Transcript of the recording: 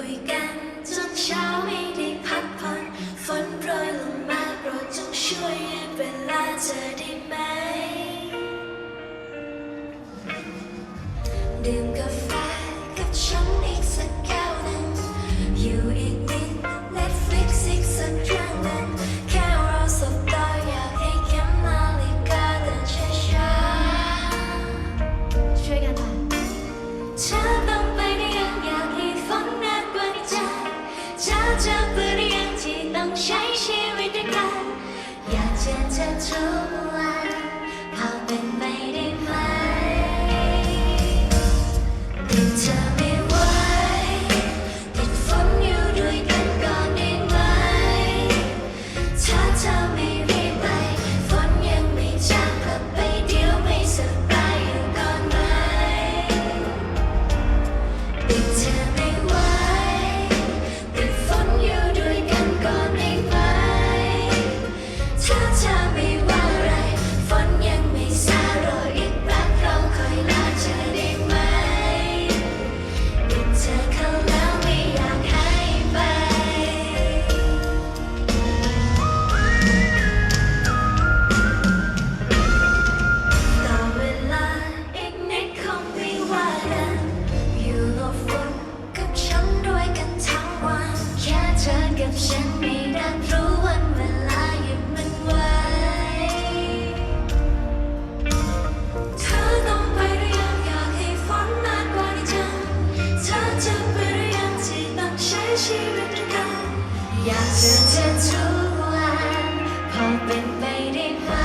คุยกันจนเช้าไม่ได้พักผ่อนฝนโปรยลงมาโปรดช่วยเวลาจะได้ไหม ชีวิตเราอยากจะเจอทุกวันพอเป็นไปได้ไหม